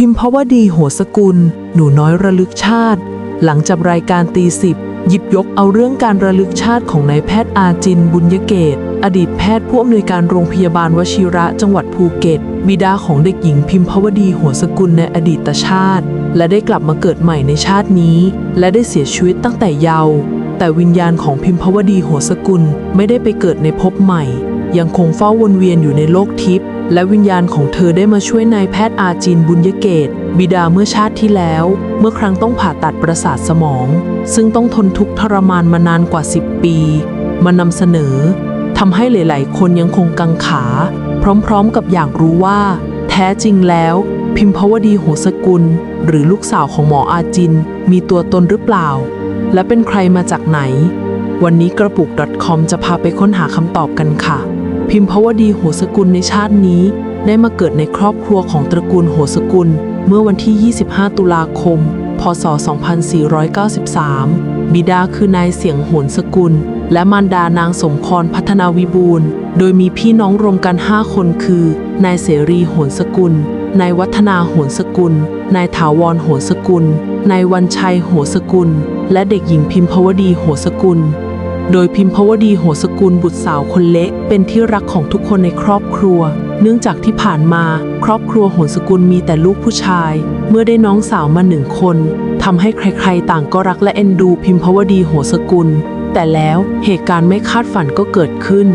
พิมพวดีโหสกุล หนูน้อยระลึกชาติ หลังจากรายการตีสิบหยิบยกเอาเรื่องการระลึกชาติของนายแพทย์อาจินบุญยเกต อดีตแพทย์ผู้อำนวยการโรงพยาบาลวชิระจังหวัดภูเก็ต บิดาของเด็กหญิงพิมพวดีโหสกุลในอดีตชาติ และได้กลับมาเกิดใหม่ในชาตินี้ และได้เสียชีวิตตั้งแต่เยาว์แต่วิญญาณของพิมพวดีโหสกุลไม่ได้ไปเกิดในภพใหม่ ยังคงเฝ้าวนเวียนอยู่ในโลกทิพย์ และวิญญาณของเธอได้มาช่วยนายแพทย์อาจินบุญยเกต บิดาเมื่อชาติที่แล้ว เมื่อครั้งต้องผ่าตัดประสาทสมอง ซึ่งต้องทนทุกข์ทรมานมานานกว่า 10 ปี มานำเสนอทำให้หลาย ๆ คนยังคงกังขา พร้อม ๆ กับอยากรู้ว่า แท้จริงแล้ว พิมพวดีโหสกุล หรือลูกสาวของหมออาจิน มีตัวตนหรือเปล่า และเป็นใครมาจากไหน วันนี้กระปุก .com จะพาไปค้นหาคำตอบกันค่ะ พิมพวดีโหสกุลในชาตินี้ ได้มาเกิดในครอบครัวของตระกูลโหสกุล เมื่อวันที่ 25 ตุลาคม พศ 2493 บิดาคือนายเสียงโหนสกุล และมารดานางสมพรพัฒนาวิบูลย์โดยมีพี่น้องรวมกัน 5 คนคือ นายเสรีโหนสกุล นายวัฒนาโหนสกุล นายถาวรโหนสกุล นายวันชัยโหสกุล และเด็กหญิงพิมพวดีโหสกุล โดยพิมพวดีโหสกุลบุตรสาวคนเล็ก เป็นที่รักของทุกคนในครอบครัว เนื่องจากที่ผ่านมา ครอบครัวโหสกุลมีแต่ลูกผู้ชาย เมื่อได้น้องสาวมาหนึ่งคนทำให้ใครๆ ต่างก็รักและเอ็นดูพิมพวดีโหสกุล แต่แล้วเหตุการณ์ไม่คาดฝันก็เกิดขึ้น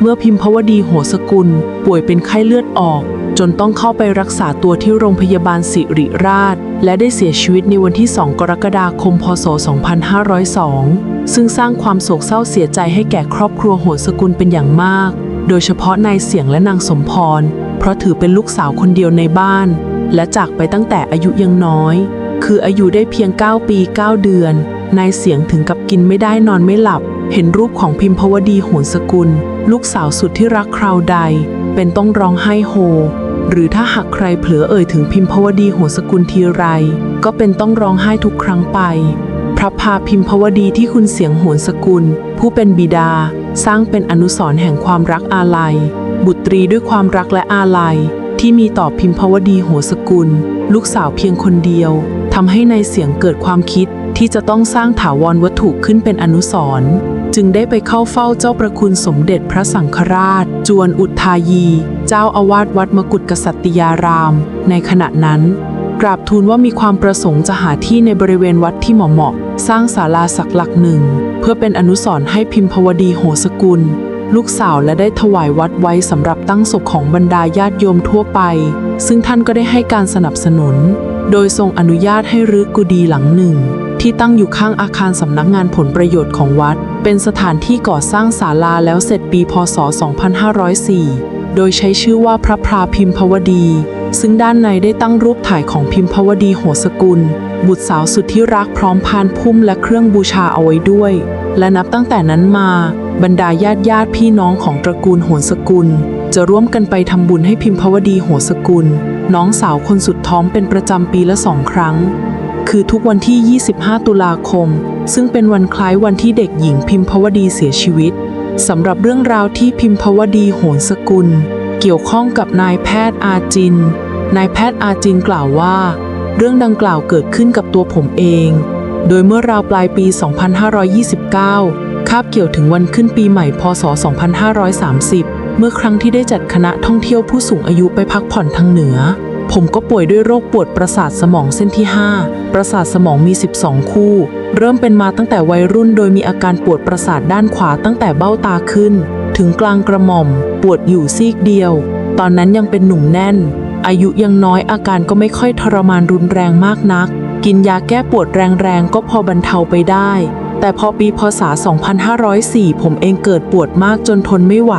เมื่อพิมพวดีโหสกุล ป่วยเป็นไข้เลือดออก นต้องเข้าไปรักษาตัวที่โรงพยาบาลสิริราช และได้เสียชีวิตในวันที่ 2 กรกฎาคม พศ 2502 ซึ่งสร้างความโศกเศร้าเสียใจให้แก่ครอบครัวโหนสกุลเป็นอย่างมาก โดยเฉพาะนายเสียงและนางสมพร เพราะถือเป็นลูกสาวคนเดียวในบ้าน และจากไปตั้งแต่อายุยังน้อย คืออายุได้เพียง 9 ปี 9 เดือน นายเสียงถึงกับกินไม่ได้นอนไม่หลับ เห็นรูปของพิมพวดีโหนสกุล ลูกสาวสุดที่รักคราวใดเป็นต้องร้องไห้โฮ หรือถ้าหากใครเผลอเอ่ยถึงพิมพวดีโหนสกุลทีไร ก็เป็นต้องร้องไห้ทุกครั้งไป พระพาพิมพวดีที่คุณเสียงโหนสกุล ผู้เป็นบิดา สร้างเป็นอนุสรณ์แห่งความรักอาลัย บุตรีด้วยความรักและอาลัย ที่มีต่อพิมพวดีโหสกุล ลูกสาวเพียงคนเดียวทำให้ในายเสียงเกิดความคิดที่จะต้องสร้างถาวรวัตถุขึ้นเป็นอนุสรณ์จึงได้ไปเข้าเฝ้าเจ้าประคุณสมเด็จพระสังฆราช จวนอุทายี เจ้าอาวาสวัดมกุฎกษัตริยาราม ในขณะนั้น กราบทูลว่ามีความประสงค์จะหาที่ในบริเวณวัดที่เหมาะๆสร้างศาลาสักหลักหนึ่ง เพื่อเป็นอนุสรณ์ให้พิมพวดีโหสกุล ลูกสาวและได้ถวายวัดไว้สำหรับตั้งศพของบรรดาญาติโยมทั่วไป ซึ่งท่านก็ได้ให้การสนับสนุน โดยทรงอนุญาตให้รื้อกุฏิหลังหนึ่ง ที่ตั้งอยู่ข้างอาคารสำนักงานผลประโยชน์ของวัดเป็นสถานที่ก่อสร้างศาลาแล้วเสร็จปีพศ 2504 โดยใช้ชื่อว่าพระพราพิมพวดี ซึ่งด้านในได้ตั้งรูปถ่ายของพิมพวดีโหสกุล บุตรสาวสุดที่รักพร้อมพานพุ่มและเครื่องบูชาเอาไว้ด้วย และนับตั้งแต่นั้นมา บรรดาญาติญาติพี่น้องของตระกูลโหนสกุล จะร่วมกันไปทำบุญให้พิมพวดีโหสกุล น้องสาวคนสุดท้องเป็นประจำปีละสองครั้งคือทุกวันที่ 25 ตุลาคม ซึ่งเป็นวันคล้ายวันที่เด็กหญิงพิมพวดีเสียชีวิต สำหรับเรื่องราวที่พิมพวดีโหนสกุล เกี่ยวข้องกับนายแพทย์อาจิน นายแพทย์อาจินกล่าวว่า เรื่องดังกล่าวเกิดขึ้นกับตัวผมเอง โดยเมื่อราวปลายปี 2529 คาบเกี่ยวถึงวันขึ้นปีใหม่พศ 2530 เมื่อครั้งที่ได้จัดคณะท่องเที่ยวผู้สูงอายุไปพักผ่อนทางเหนือ ผมก็ป่วยด้วยโรคปวดประสาทสมองเส้นที่ 5 ประสาทสมองมี 12 คู่ เริ่มเป็นมาตั้งแต่วัยรุ่นโดยมีอาการปวดประสาทด้านขวาตั้งแต่เบ้าตาขึ้น ถึงกลางกระหม่อม ปวดอยู่ซีกเดียว ตอนนั้นยังเป็นหนุ่มแน่น อายุยังน้อยอาการก็ไม่ค่อยทรมานรุนแรงมากนัก กินยาแก้ปวดแรงๆก็พอบรรเทาไปได้ แต่พอปีพศ 2504 ผมเองเกิดปวดมากจนทนไม่ไหว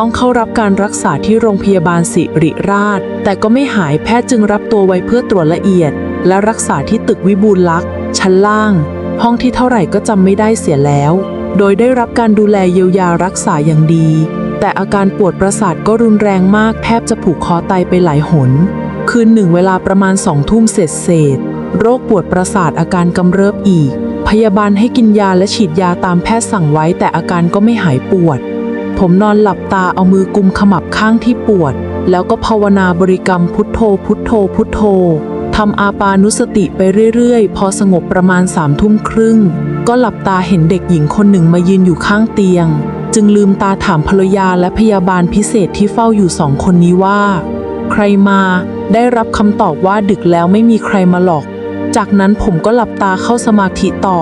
ต้องเข้ารับการรักษาที่โรงพยาบาลสิริราช แต่ก็ไม่หายแพทย์จึงรับตัวไว้เพื่อตรวจละเอียด และรักษาที่ตึกวิบูลลักษ์ชั้นล่าง ห้องที่เท่าไหร่ก็จำไม่ได้เสียแล้ว โดยได้รับการดูแลเยียวยารักษาอย่างดี แต่อาการปวดประสาทก็รุนแรงมากแทบจะผูกคอตายไปหลายหน คืนหนึ่งเวลาประมาณสองทุ่มเสร็จเศษโรคปวดประสาทอาการกำเริบอีก พยาบาลให้กินยาและฉีดยาตามแพทย์สั่งไว้แต่อาการก็ไม่หายปวด ผมนอนหลับตาเอามือกุมขมับข้างที่ปวด แล้วก็ภาวนาบริกรรมพุทโธ พุทโธ พุทโธทำอาปานุสติไปเรื่อยๆ พอสงบประมาณสามทุ่มครึ่ง ก็หลับตาเห็นเด็กหญิงคนหนึ่งมายืนอยู่ข้างเตียง จึงลืมตาถามภรรยาและพยาบาลพิเศษที่เฝ้าอยู่สองคนนี้ว่า ใครมาได้รับคำตอบว่าดึกแล้วไม่มีใครมาหรอก จากนั้นผมก็หลับตาเข้าสมาธิต่อ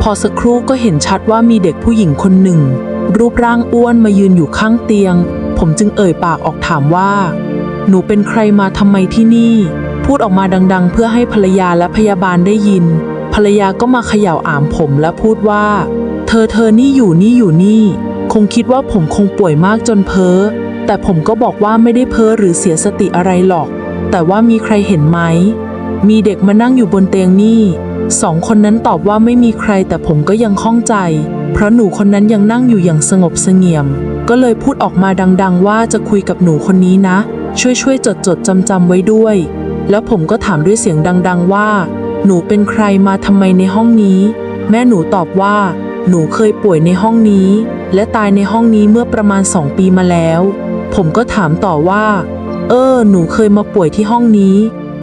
พอสักครู่ก็เห็นชัดว่ามีเด็กผู้หญิงคนหนึ่ง รูปร่างอ้วนมายืนอยู่ข้างเตียง ผมจึงเอ่ยปากออกถามว่า หนูเป็นใครมาทำไมที่นี่ พูดออกมาดังๆ เพื่อให้ภรรยาและพยาบาลได้ยิน ภรรยาก็มาเขย่าอามผมและพูดว่า เธอเธอนี่อยู่นี่อยู่นี่ คงคิดว่าผมคงป่วยมากจนเพ้อ แต่ผมก็บอกว่าไม่ได้เพ้อหรือเสียสติอะไรหรอก แต่ว่ามีใครเห็นไหม มีเด็กมานั่งอยู่บนเตียงนี่สองคนนั้นตอบว่าไม่มีใครแต่ผมก็ยังข้องใจ เพราะหนูคนนั้นยังนั่งอยู่อย่างสงบเสงี่ยม ก็เลยพูดออกมาดังๆ ว่าจะคุยกับหนูคนนี้นะ ช่วยช่วยจดจดจำจำๆไว้ด้วย แล้วผมก็ถามด้วยเสียงดัง ๆ ว่า หนูเป็นใครมาทำไมในห้องนี้ แม่หนูตอบว่า หนูเคยป่วยในห้องนี้ และตายในห้องนี้เมื่อประมาณสองปีมาแล้ว ผมก็ถามต่อว่า เออ หนูเคยมาป่วยที่ห้องนี้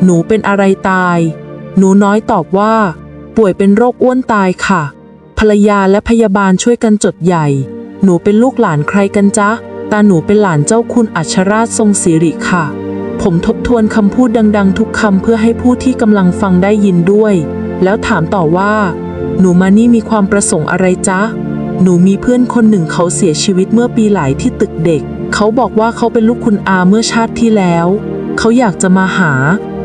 หนูเป็นอะไรตาย หนูน้อยตอบว่า ป่วยเป็นโรคอ้วนตายค่ะ ภรรยาและพยาบาลช่วยกันจดใหญ่ หนูเป็นลูกหลานใครกันจ๊ะ ตาหนูเป็นหลานเจ้าคุณอัชราชทรงสิริค่ะ ผมทบทวนคำพูดดัง ๆ ทุกคำเพื่อให้ผู้ที่กำลังฟังได้ยินด้วย แล้วถามต่อว่า หนูมานี่มีความประสงค์อะไรจ๊ะ หนูมีเพื่อนคนหนึ่งเขาเสียชีวิตเมื่อปีหลายที่ตึกเด็ก เขาบอกว่าเขาเป็นลูกคุณอาเมื่อชาติที่แล้ว เขาอยากจะมาหา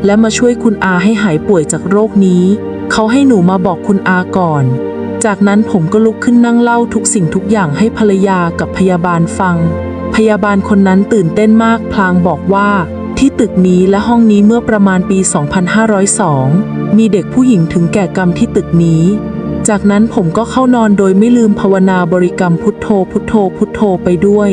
และมาช่วยคุณอาให้หายป่วยจากโรคนี้ เขาให้หนูมาบอกคุณอาก่อน จากนั้นผมก็ลุกขึ้นนั่งเล่าทุกสิ่งทุกอย่างให้ภรรยากับพยาบาลฟัง พยาบาลคนนั้นตื่นเต้นมากพลางบอกว่าที่ตึกนี้และห้องนี้เมื่อประมาณปี 2502 มีเด็กผู้หญิงถึงแก่กรรมที่ตึกนี้ จากนั้นผมก็เข้านอนโดยไม่ลืมภาวนาบริกรรมพุทโธพุทโธพุทโธไปด้วย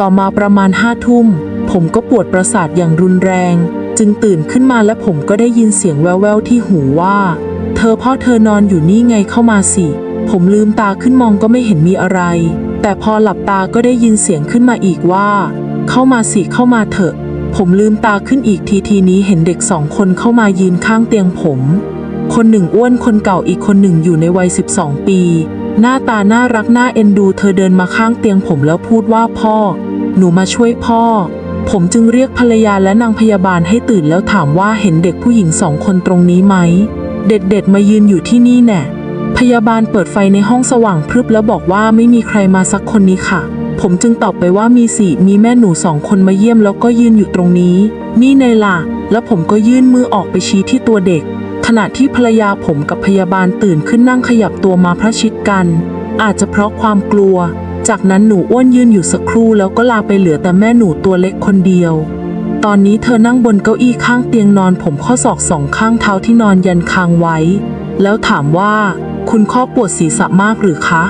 ต่อมาประมาณห้าทุ่ม ผมก็ปวดประสาทอย่างรุนแรง จึงตื่นขึ้นมาและผมก็ได้ยินเสียงแว่วๆที่หูว่า เธอพ่อเธอนอนอยู่นี่ไงเข้ามาสิ ผมลืมตาขึ้นมองก็ไม่เห็นมีอะไร แต่พอหลับตาก็ได้ยินเสียงขึ้นมาอีกว่า เข้ามาสิเข้ามาเถอะ ผมลืมตาขึ้นอีกทีทีนี้เห็นเด็กสองคนเข้ามายืนข้างเตียงผม คนหนึ่งอ้วนคนเก่าอีกคนหนึ่งอยู่ในวัย 12 ปี หน้าตาน่ารักน่าเอ็นดูเธอเดินมาข้างเตียงผมแล้วพูดว่าพ่อ หนูมาช่วยพ่อผมจึงเรียกภรรยาและนางพยาบาลให้ตื่นแล้วถามว่าเห็นเด็กผู้หญิงสองคนตรงนี้ไหม เด็ดๆมายืนอยู่ที่นี่แน่ พยาบาลเปิดไฟในห้องสว่างพรึบแล้วบอกว่าไม่มีใครมาสักคนนี้ค่ะ ผมจึงตอบไปว่ามีสี่มีแม่หนูสองคนมาเยี่ยมแล้วก็ยืนอยู่ตรงนี้ นี่ในล่ะ แล้วผมก็ยื่นมือออกไปชี้ที่ตัวเด็ก ขณะที่ภรรยาผมกับพยาบาลตื่นขึ้นนั่งขยับตัวมาพระชิดกัน อาจจะเพราะความกลัว จากนั้นหนูอ้วนยืนอยู่สักครู่แล้วก็ลาไปเหลือแต่แม่หนูตัวเล็กคนเดียวตอนนี้เธอนั่งบนเก้าอี้ข้างเตียงนอนผมข้อศอกสองข้างเท้าที่นอนยันคางไว้ แล้วถามว่า คุณข้อปวดศีรษะมากหรือคะ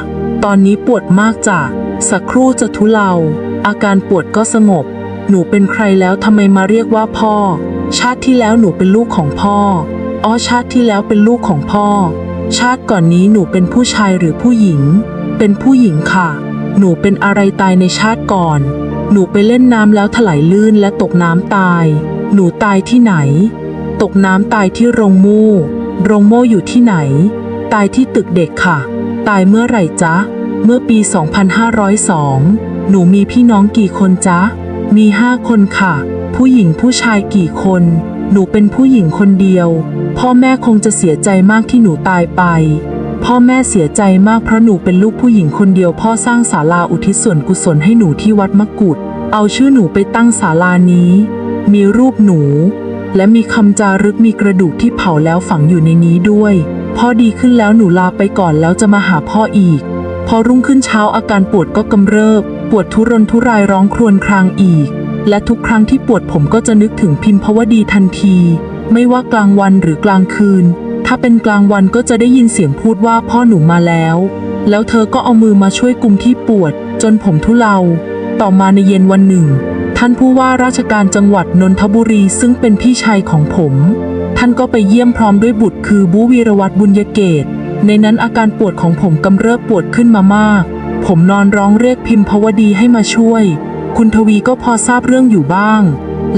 ตอนนี้ปวดมากจ้ะ สักครู่จะทุเลา อาการปวดก็สงบ หนูเป็นใครแล้วทำไมมาเรียกว่าพ่อ ชาติที่แล้วหนูเป็นลูกของพ่ออ๋อชาติที่แล้วเป็นลูกของพ่อ ชาติก่อนนี้หนูเป็นผู้ชายหรือผู้หญิง เป็นผู้หญิงค่ะ หนูเป็นอะไรตายในชาติก่อน หนูไปเล่นน้ำแล้วถลายลื่นและตกน้ำตาย หนูตายที่ไหน ตกน้ำตายที่โรงโม่โรงโม่อยู่ที่ไหน ตายที่ตึกเด็กค่ะ ตายเมื่อไหร่จ๊ะ เมื่อปี 2502 หนูมีพี่น้องกี่คนจ๊ะ มีห้าคนค่ะ ผู้หญิงผู้ชายกี่คน หนูเป็นผู้หญิงคนเดียว พ่อแม่คงจะเสียใจมากที่หนูตายไป พ่อแม่เสียใจมากเพราะหนูเป็นลูกผู้หญิงคนเดียว พ่อสร้างศาลาอุทิศส่วนกุศลให้หนูที่วัดมะกุฎเอาชื่อหนูไปตั้งศาลานี้ มีรูปหนูและมีคำจารึกมีกระดูกที่เผาแล้วฝังอยู่ในนี้ด้วย พ่อดีขึ้นแล้วหนูลาไปก่อนแล้วจะมาหาพ่ออีก พอรุ่งขึ้นเช้าอาการปวดก็กำเริบ ปวดทุรนทุรายร้องครวญครางอีก และทุกครั้งที่ปวดผมก็จะนึกถึงพิมพวดีทันที ไม่ว่ากลางวันหรือกลางคืน ถ้าเป็นกลางวันก็จะได้ยินเสียงพูดว่าพ่อหนูมาแล้ว แล้วเธอก็เอามือมาช่วยกุมที่ปวด จนผมทุเลา ต่อมาในเย็นวันหนึ่ง ท่านผู้ว่าราชการจังหวัดนนทบุรีซึ่งเป็นพี่ชายของผมานก็ไปเยี่ยมพร้อมด้วยบุตรคือบูวีรวัตรบุญยเกต ในนั้นอาการปวดของผมกำเริบปวดขึ้นมามาก ผมนอนร้องเรียกพิมพวดีให้มาช่วย คุณทวีก็พอทราบเรื่องอยู่บ้าง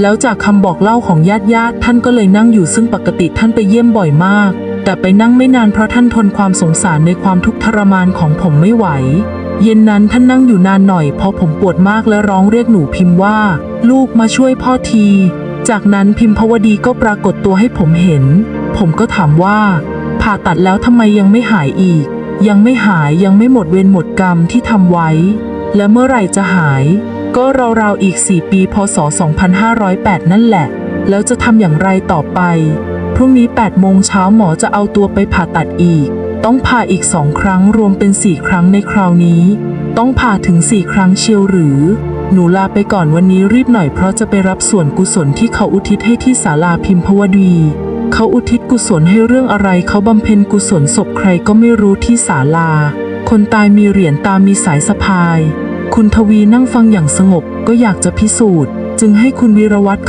แล้วจากคำบอกเล่าของญาติญาติท่านก็เลยนั่งอยู่ซึ่งปกติท่านไปเยี่ยมบ่อยมาก แต่ไปนั่งไม่นานเพราะท่านทนความสงสารในความทุกข์ทรมานของผมไม่ไหวเย็นนั้นท่านนั่งอยู่นานหน่อยเพราะผมปวดมากและร้องเรียกหนูพิมพ์ว่า ลูกมาช่วยพ่อที จากนั้นพิมพวดีก็ปรากฏตัวให้ผมเห็น ผมก็ถามว่า ผ่าตัดแล้วทำไมยังไม่หายอีก ยังไม่หายยังไม่หมดเวรหมดกรรมที่ทำไว้ และเมื่อไหร่จะหาย ก็ราวๆอีก 4 ปีพศ 2508 นั่นแหละ แล้วจะทำอย่างไรต่อไป พรุ่งนี้8โมงเช้าหมอจะเอาตัวไปผ่าตัดอีก ต้องผ่าอีกสองครั้งรวมเป็น4ครั้งในคราวนี้ ต้องผ่าถึง4ครั้งเชียวหรือ หนูลาไปก่อนวันนี้รีบหน่อยเพราะจะไปรับส่วนกุศลที่เขาอุทิศให้ที่ศาลาพิมพวดี เขาอุทิศกุศลให้เรื่องอะไรเขาบำเพ็ญกุศลศพใครก็ไม่รู้ที่ศาลา คนตายมีเหรียญตามีสายสะพาย คุณทวีนั่งฟังอย่างสงบก็อยากจะพิสูจน์ จึงให้คุณวีรวัตร